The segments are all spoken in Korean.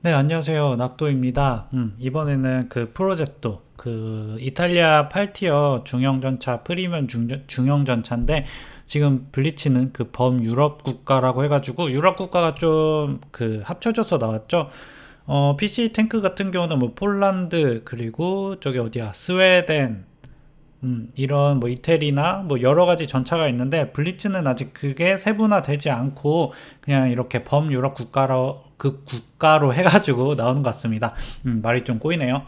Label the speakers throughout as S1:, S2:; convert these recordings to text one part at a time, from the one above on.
S1: 네, 안녕하세요. 낙도입니다. 음, 이번에는 그 프로젝토, 그 이탈리아 8티어 중형전차 프리미엄 중, 중형전차인데 지금 블리츠는 그 범유럽 국가라고 해가지고 유럽 국가가 좀 그 합쳐져서 나왔죠. 어, PC 탱크 같은 경우는 뭐 폴란드 그리고 저기 어디야 스웨덴 음, 이런 뭐 이태리나 뭐 여러 가지 전차가 있는데 블리츠는 아직 그게 세분화되지 않고 그냥 이렇게 범유럽 국가로 그 국가로 해가지고 나오는 것 같습니다. 음, 말이 좀 꼬이네요.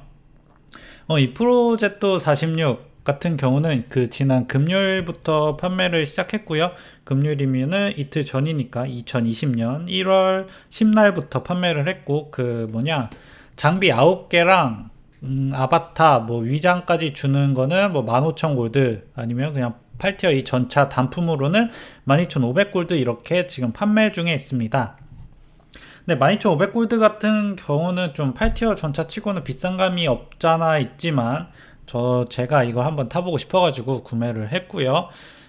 S1: 어, 이 프로젝토 46 같은 경우는 그 지난 금요일부터 판매를 시작했고요. 금요일이면은 이틀 전이니까 2020년 1월 10날부터 판매를 했고 그 뭐냐 장비 9개랑 음, 아바타 뭐 위장까지 주는 거는 뭐 15,000 골드 아니면 그냥 8티어 이 전차 단품으로는 12,500 골드 이렇게 지금 판매 중에 있습니다. 근데 12,500 골드 같은 경우는 좀 8티어 전차 치고는 비싼 감이 없잖아 있지만 저 제가 이거 한번 타보고 싶어가지고 구매를 했고요.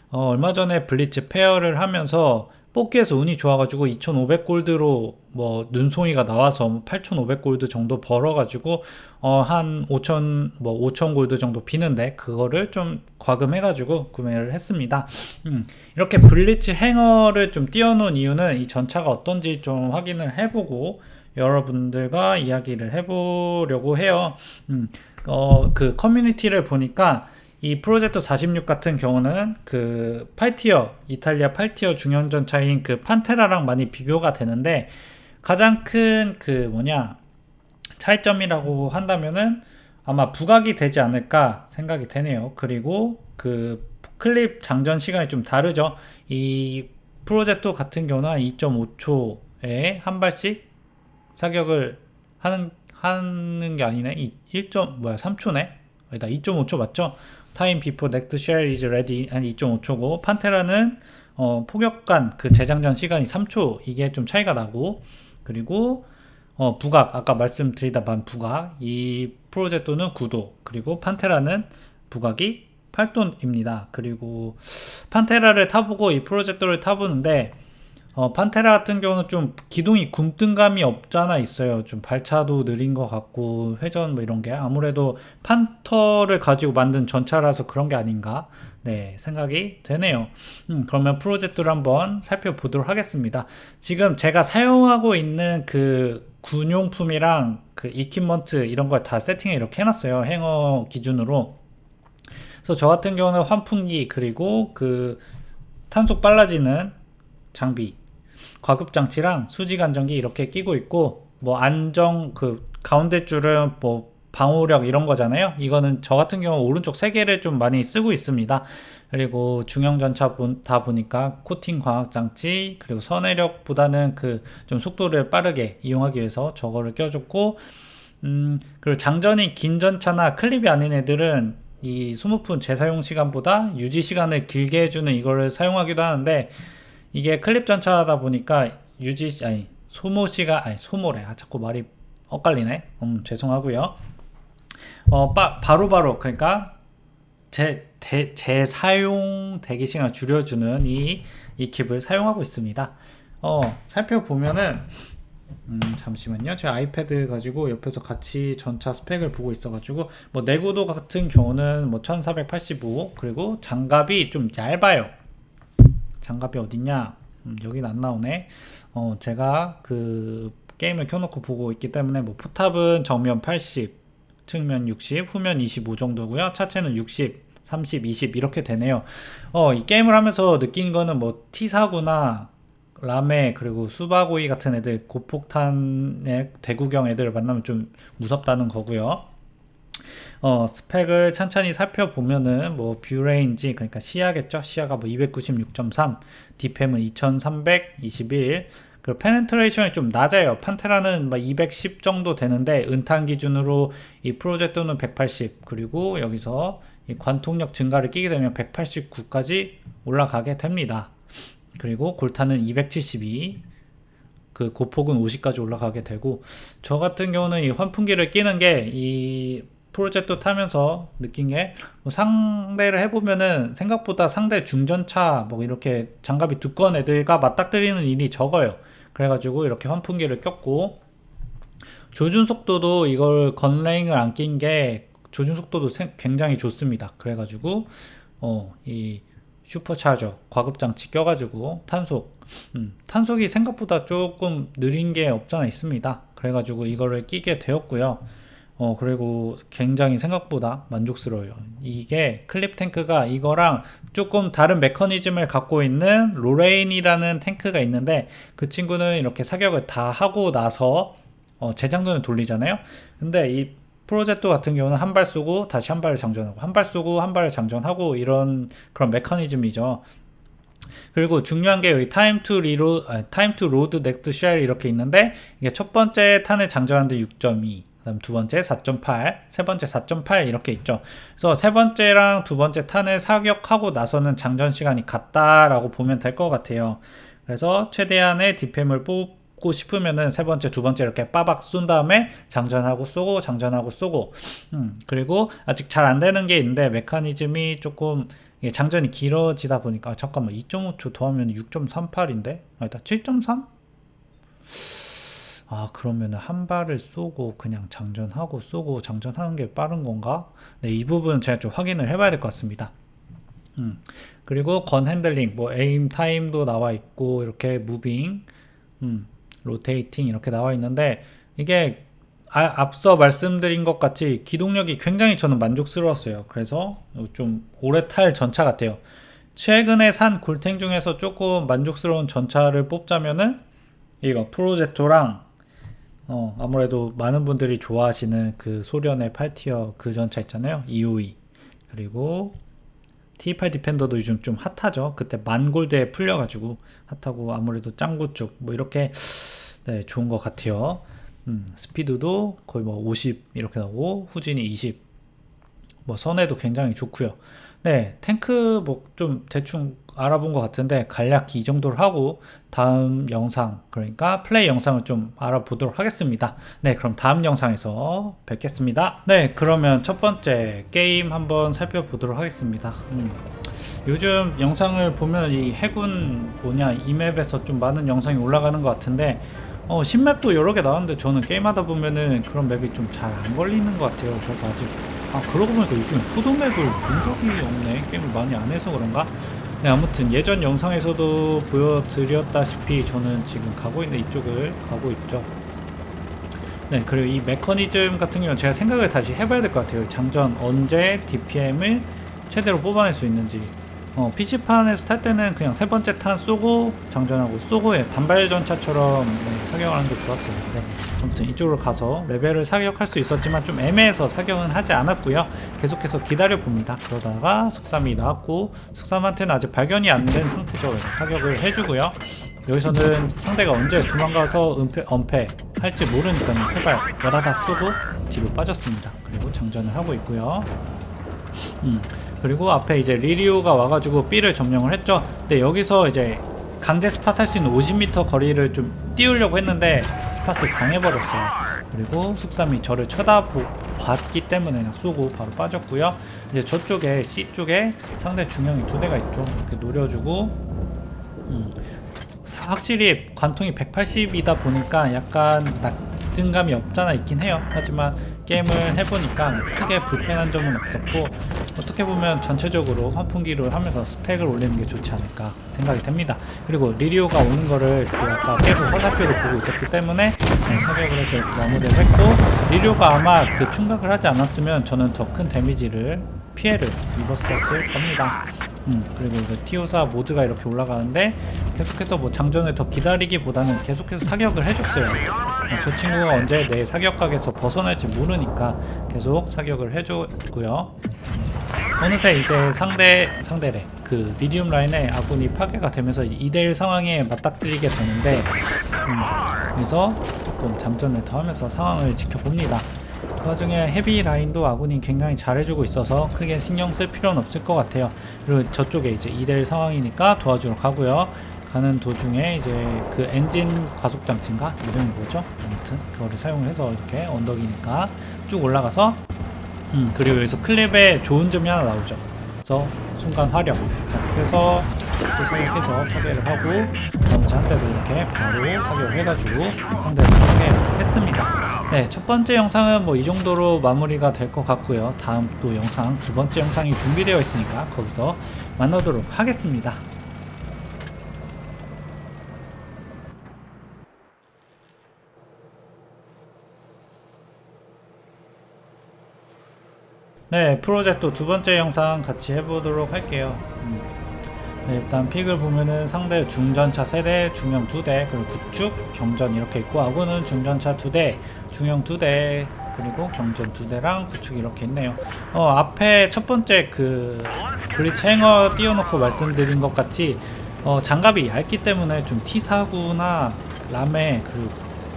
S1: 어, 얼마 전에 블리츠 페어를 하면서 뽑기에서 운이 좋아가지고 2,500 골드로 뭐 눈송이가 나와서 8,500 골드 정도 벌어가지고 어 한 5,000 뭐 5,000 골드 정도 비는데 그거를 좀 과금해가지고 구매를 했습니다. 음, 이렇게 블리츠 행어를 좀 띄워놓은 이유는 이 전차가 어떤지 좀 확인을 해보고 여러분들과 이야기를 해보려고 해요. 음, 어, 그 커뮤니티를 보니까 이 프로젝트 46 같은 경우는 그 8티어 이탈리아 8티어 중형전 차인 그 판테라랑 많이 비교가 되는데 가장 큰 그 뭐냐 차이점이라고 한다면은 아마 부각이 되지 않을까 생각이 되네요. 그리고 그 클립 장전 시간이 좀 다르죠. 이 프로젝트 같은 경우는 2.5초에 한 발씩 사격을 하는 하는 게 아니네. 1. 뭐야 3초네. 아니다 2.5초 맞죠? 타임 비포 넥트 쉘 이즈 레디 한 2.5초고 판테라는 어, 포격간 그 재장전 시간이 3초 이게 좀 차이가 나고 그리고 어, 부각 아까 말씀드리다 만 부각 이 프로젝토는 9도 그리고 판테라는 부각이 8도입니다. 그리고 판테라를 타보고 이 프로젝토를 타보는데 어, 판테라 같은 경우는 좀 기둥이 굼뜬감이 없잖아 있어요. 좀 발차도 느린 것 같고 회전 뭐 이런 게 아무래도 판터를 가지고 만든 전차라서 그런 게 아닌가 네 생각이 되네요. 음, 그러면 프로젝트를 한번 살펴보도록 하겠습니다. 지금 제가 사용하고 있는 그 군용품이랑 그 이퀴먼트 이런 걸 다 세팅을 이렇게 해놨어요. 행어 기준으로. 그래서 저 같은 경우는 환풍기 그리고 그 탄속 빨라지는 장비 과급 장치랑 수직 안정기 이렇게 끼고 있고 뭐 안정 그 가운데 줄은 뭐 방호력 이런 거잖아요. 이거는 저 같은 경우 오른쪽 세 개를 좀 많이 쓰고 있습니다. 그리고 중형 전차 다 보니까 코팅 광학 장치 그리고 선회력보다는 그 좀 속도를 빠르게 이용하기 위해서 저거를 껴줬고 음 그리고 장전이 긴 전차나 클립이 아닌 애들은 이 스무픈 재사용 시간보다 유지 시간을 길게 해주는 이거를 사용하기도 하는데 이게 클립 전차다 보니까 유지 아니 소모 시가 아니 소모래. 아 자꾸 말이 엇갈리네. 음 죄송하고요. 어 바, 바로바로 바로 그러니까 제, 대, 제 사용 대기 시간을 줄여주는 이, 이 킵을 사용하고 있습니다. 어 살펴보면은 음, 잠시만요. 제 아이패드 가지고 옆에서 같이 전차 스펙을 보고 있어가지고 뭐 내구도 같은 경우는 뭐 1485 그리고 장갑이 좀 얇아요. 장갑이 어딨냐? 음, 여긴 안 나오네. 어, 제가 그 게임을 켜놓고 보고 있기 때문에 뭐 포탑은 정면 80, 측면 60, 후면 25 정도고요. 차체는 60, 30, 20 이렇게 되네요. 어, 이 게임을 하면서 느낀 거는 뭐 T4구나 라메 그리고 수바고이 같은 애들 고폭탄의 대구경 애들을 만나면 좀 무섭다는 거고요. 어, 스펙을 천천히 살펴보면은 뭐 뷰레인지 그러니까 시야겠죠. 시야가 뭐 296.3, 디팸은 2321, 그리고 페네트레이션이 좀 낮아요. 판테라는 막 210 정도 되는데 은탄 기준으로 이 프로젝트는 180 그리고 여기서 이 관통력 증가를 끼게 되면 189까지 올라가게 됩니다. 그리고 골탄은 272, 그 고폭은 50까지 올라가게 되고 저 같은 경우는 이 환풍기를 끼는 게 이 프로젝트 타면서 느낀 게 뭐 상대를 해보면은 생각보다 상대 중전차 뭐 이렇게 장갑이 두꺼운 애들과 맞닥뜨리는 일이 적어요. 그래가지고 이렇게 환풍기를 꼈고 조준 속도도 이걸 건레잉을 안 낀 게 조준 속도도 생- 굉장히 좋습니다. 그래가지고 어, 이 슈퍼차저 과급 장치 껴가지고 탄속 음, 탄속이 생각보다 조금 느린 게 없잖아 있습니다. 그래가지고 이거를 끼게 되었고요. 어, 그리고 굉장히 생각보다 만족스러워요. 이게 클립 탱크가 이거랑 조금 다른 메커니즘을 갖고 있는 로레인이라는 탱크가 있는데 그 친구는 이렇게 사격을 다 하고 나서 어, 재장전을 돌리잖아요. 근데 이 프로젝트 같은 경우는 한 발 쏘고 다시 한 발을 장전하고 한 발 쏘고 한 발을 장전하고 이런 그런 메커니즘이죠. 그리고 중요한 게 여기 타임 투 리로 타임 투 로드 넥스트 쉘 이렇게 있는데 이게 첫 번째 탄을 장전하는데 6.2 그다음 두 번째 4.8, 세 번째 4.8 이렇게 있죠. 그래서 세 번째랑 두 번째 탄을 사격하고 나서는 장전 시간이 같다라고 보면 될 것 같아요. 그래서 최대한의 DPM을 뽑고 싶으면은 세 번째, 두 번째 이렇게 빠박 쏜 다음에 장전하고 쏘고 장전하고 쏘고 음, 그리고 아직 잘 안 되는 게 있는데 메커니즘이 조금 장전이 길어지다 보니까 아, 잠깐만 2.5초 더하면 6.38인데 아니다 7.3? 아 그러면은 한 발을 쏘고 그냥 장전하고 쏘고 장전하는 게 빠른 건가? 네, 이 부분은 제가 좀 확인을 해봐야 될 것 같습니다. 음, 그리고 건 핸들링, 뭐 에임 타임도 나와 있고 이렇게 무빙, 음, 로테이팅 이렇게 나와 있는데 이게 아, 앞서 말씀드린 것 같이 기동력이 굉장히 저는 만족스러웠어요. 그래서 좀 오래 탈 전차 같아요. 최근에 산 골탱 중에서 조금 만족스러운 전차를 뽑자면은 이거 프로제토랑 어, 아무래도 많은 분들이 좋아하시는 그 소련의 8티어 그 전차 있잖아요. 252. 그리고 T8 디펜더도 요즘 좀 핫하죠. 그때 만골드에 풀려가지고 핫하고 아무래도 짱구쭉 뭐 이렇게 네, 좋은 것 같아요. 음, 스피드도 거의 뭐 50 이렇게 나오고 후진이 20. 뭐 선에도 굉장히 좋고요. 네, 탱크 뭐 좀 대충 알아본 것 같은데 간략히 이 정도를 하고 다음 영상 그러니까 플레이 영상을 좀 알아보도록 하겠습니다. 네, 그럼 다음 영상에서 뵙겠습니다. 네, 그러면 첫 번째 게임 한번 살펴보도록 하겠습니다. 음, 요즘 영상을 보면 이 해군 뭐냐 이 맵에서 좀 많은 영상이 올라가는 것 같은데 어, 신맵도 여러 개 나왔는데 저는 게임하다 보면은 그런 맵이 좀 잘 안 걸리는 것 같아요. 그래서 아직 아 그러고 보니까 요즘에 포도맵을 본 적이 없네. 게임을 많이 안 해서 그런가? 네 아무튼 예전 영상에서도 보여드렸다시피 저는 지금 가고 있는 이쪽을 가고 있죠. 네 그리고 이 메커니즘 같은 경우는 제가 생각을 다시 해봐야 될 것 같아요. 장전 언제 DPM을 최대로 뽑아낼 수 있는지. 어, PC판에서 탈 때는 그냥 세 번째 탄 쏘고 장전하고 쏘고 예, 단발 전차처럼 네, 사격하는 게 좋았었는데 아무튼 이쪽으로 가서 레벨을 사격할 수 있었지만 좀 애매해서 사격은 하지 않았고요. 계속해서 기다려 봅니다. 그러다가 숙삼이 나왔고 숙삼한테는 아직 발견이 안 된 상태죠. 사격을 해주고요. 여기서는 상대가 언제 도망가서 은폐, 은폐 할지 모르니까 세발 와다닥 쏘고 뒤로 빠졌습니다. 그리고 장전을 하고 있고요. 음, 그리고 앞에 이제 리리오가 와가지고 B를 점령을 했죠. 근데 여기서 이제 강제 스팟 할 수 있는 50m 거리를 좀 띄우려고 했는데 스팟을 당해버렸어요. 그리고 숙삼이 저를 쳐다봤기 때문에 그냥 쏘고 바로 빠졌고요. 이제 저쪽에 C 쪽에 상대 중형이 두 대가 있죠. 이렇게 노려주고 음, 확실히 관통이 180이다 보니까 약간 낙증감이 없잖아 있긴 해요. 하지만 게임을 해보니까 크게 불편한 점은 없었고 어떻게 보면 전체적으로 환풍기를 하면서 스펙을 올리는 게 좋지 않을까 생각이 됩니다. 그리고 리리오가 오는 거를 그 아까 계속 화살표로 보고 있었기 때문에 네, 사격을 해서 이렇게 마무리를 했고 리리오가 아마 그 충각을 하지 않았으면 저는 더 큰 데미지를 피해를 입었었을 겁니다. 음, 그리고 이거 T54 모드가 이렇게 올라가는데 계속해서 뭐 장전을 더 기다리기보다는 계속해서 사격을 해줬어요. 어, 저 친구가 언제 내 사격각에서 벗어날지 모르니까 계속 사격을 해줬고요. 어느새 이제 상대 상대래 그 미디움 라인에 아군이 파괴가 되면서 2대1 상황에 맞닥뜨리게 되는데 음, 그래서 조금 잠전을 더 하면서 상황을 지켜봅니다. 그 와중에 헤비 라인도 아군이 굉장히 잘해주고 있어서 크게 신경 쓸 필요는 없을 것 같아요. 그리고 저쪽에 이제 2대1 상황이니까 도와주러 가고요. 가는 도중에 이제 그 엔진 과속 장치인가 이름이 뭐죠? 아무튼 그거를 사용해서 이렇게 언덕이니까 쭉 올라가서 음, 그리고 여기서 클립에 좋은 점이 하나 나오죠. 그래서 순간 화력 생각해서 또 생각해서 파괴를 하고 나머지 한 대도 이렇게 바로 사격을 해가지고 상대를 파괴를 했습니다. 네, 첫 번째 영상은 뭐 이 정도로 마무리가 될 것 같고요. 다음 또 영상, 두 번째 영상이 준비되어 있으니까 거기서 만나도록 하겠습니다. 네, 프로젝트 두 번째 영상 같이 해보도록 할게요. 음. 네, 일단 픽을 보면은 상대 중전차 세대, 중형 두 대, 그리고 구축, 경전 이렇게 있고 아군은 중전차 두 대, 중형 두 대, 그리고 경전 두 대랑 구축 이렇게 있네요. 어, 앞에 첫 번째 그 블리츠 행어 띄워놓고 말씀드린 것 같이 어, 장갑이 얇기 때문에 좀 T49나 라메 그리고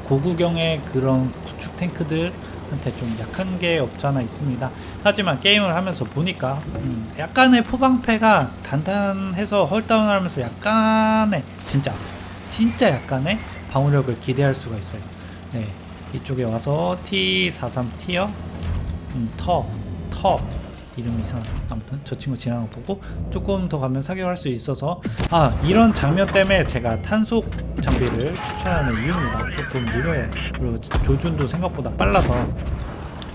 S1: 고구경의 그런 구축 탱크들 한테 좀 약한 게 없잖아 있습니다. 하지만 게임을 하면서 보니까 음, 약간의 포방패가 단단해서 헐다운을 하면서 약간의 진짜 진짜 약간의 방어력을 기대할 수가 있어요. 네 이쪽에 와서 T43 티어 음, 터, 터 이름이 이상하네. 아무튼 저 친구 지나간 거 보고 조금 더 가면 사격할 수 있어서 아 이런 장면 때문에 제가 탄속 장비를 추천하는 이유입니다. 조금 느려요. 그리고 조준도 생각보다 빨라서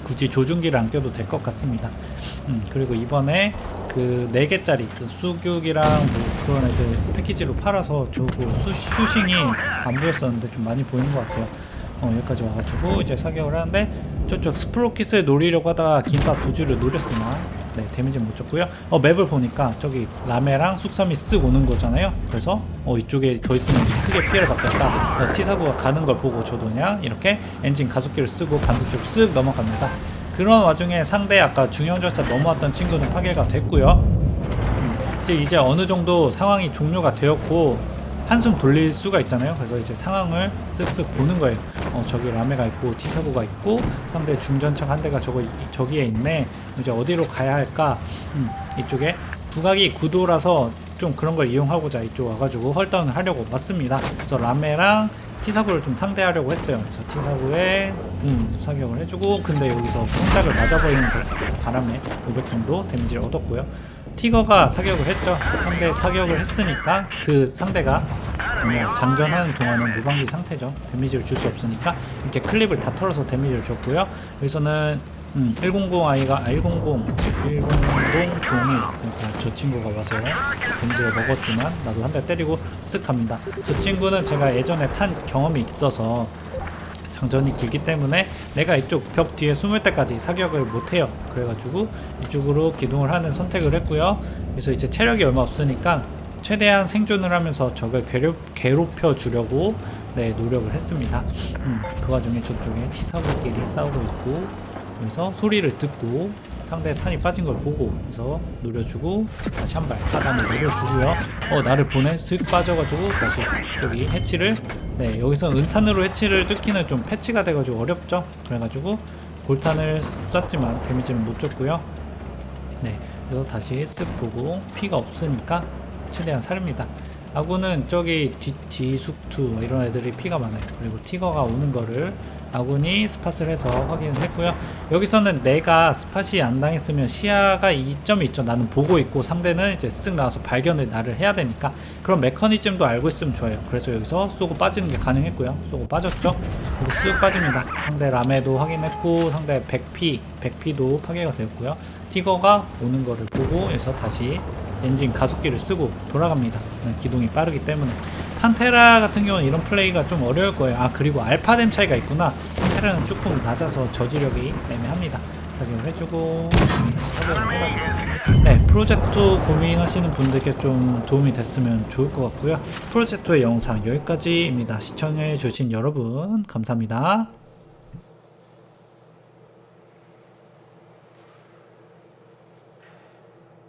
S1: 굳이 조준기를 안 껴도 될 것 같습니다. 음, 그리고 이번에 그 4개짜리 그 수육이랑 뭐 그런 애들 패키지로 팔아서 저거 수, 슈싱이 안 보였었는데 좀 많이 보이는 것 같아요. 어, 여기까지 와가지고 이제 사격을 하는데 저쪽 스프로킷을 노리려고 하다가 김밥 부주를 노렸으나 네 데미지는 못 줬고요. 어 맵을 보니까 저기 라메랑 숙삼이 쓱 오는 거잖아요. 그래서 어 이쪽에 더 있으면 이제 크게 피해를 받겠다. 어, T사구가 가는 걸 보고 저도 그냥 이렇게 엔진 가속기를 쓰고 반대쪽 쓱 넘어갑니다. 그런 와중에 상대 아까 중형전차 넘어왔던 친구는 파괴가 됐고요. 음, 이제 이제 어느 정도 상황이 종료가 되었고 한숨 돌릴 수가 있잖아요. 그래서 이제 상황을 쓱쓱 보는 거예요. 어, 저기 라메가 있고 티사고가 있고 상대 중전차 한 대가 저거 이- 저기에 있네. 이제 어디로 가야 할까? 음, 이쪽에 부각이 구도라서 좀 그런 걸 이용하고자 이쪽 와가지고 헐다운을 하려고 왔습니다. 그래서 라메랑 T사구를 좀 상대하려고 했어요. 그래서 T사구에 음, 사격을 해주고 근데 여기서 성작을 맞아버리는 바- 바람에 500 정도 데미지를 얻었고요. 티거가 사격을 했죠. 상대 사격을 했으니까 그 상대가 그냥 장전하는 동안은 무방비 상태죠. 데미지를 줄 수 없으니까 이렇게 클립을 다 털어서 데미지를 줬고요. 여기서는 음, 100i가 100 10001 그러니까 저 친구가 와서 데미지를 먹었지만 나도 한 대 때리고 쓱 합니다. 저 친구는 제가 예전에 탄 경험이 있어서 장전이 길기 때문에 내가 이쪽 벽 뒤에 숨을 때까지 사격을 못해요. 그래가지고 이쪽으로 기동을 하는 선택을 했고요. 그래서 이제 체력이 얼마 없으니까 최대한 생존을 하면서 적을 괴롭, 괴롭혀 주려고 네, 노력을 했습니다. 음, 그 와중에 저쪽에 T사구끼리 싸우고 있고 여기서 소리를 듣고 상대 탄이 빠진 걸 보고 그래서 노려주고 다시 한 발 하단에 노려주고요. 어 나를 보내? 슥 빠져가지고 다시 저기 해치를. 네 여기서 은탄으로 해치를 뜯기는 좀 패치가 돼가지고 어렵죠? 그래가지고 골탄을 쐈지만 데미지는 못 줬고요. 네 그래서 다시 쓱 보고 피가 없으니까 최대한 살립니다 아군은 저기 뒤, 뒤숙투 뭐 이런 애들이 피가 많아요. 그리고 티거가 오는 거를 아군이 스팟을 해서 확인을 했고요. 여기서는 내가 스팟이 안 당했으면 시야가 이점이 있죠. 나는 보고 있고 상대는 이제 쓱 나와서 발견을 나를 해야 되니까. 그런 메커니즘도 알고 있으면 좋아요. 그래서 여기서 쏘고 빠지는 게 가능했고요. 쏘고 빠졌죠? 그리고 쓱 빠집니다. 상대 라메도 확인했고 상대 100P 100P도 파괴가 되었고요. 티거가 오는 거를 보고 해서 다시 엔진 가속기를 쓰고 돌아갑니다. 네, 기동이 빠르기 때문에 판테라 같은 경우는 이런 플레이가 좀 어려울 거예요. 아 그리고 알파뎀 차이가 있구나. 판테라는 조금 낮아서 저지력이 애매합니다. 사격을 해주고 네 프로젝트 고민하시는 분들께 좀 도움이 됐으면 좋을 것 같고요. 프로젝트의 영상 여기까지입니다. 시청해주신 여러분 감사합니다.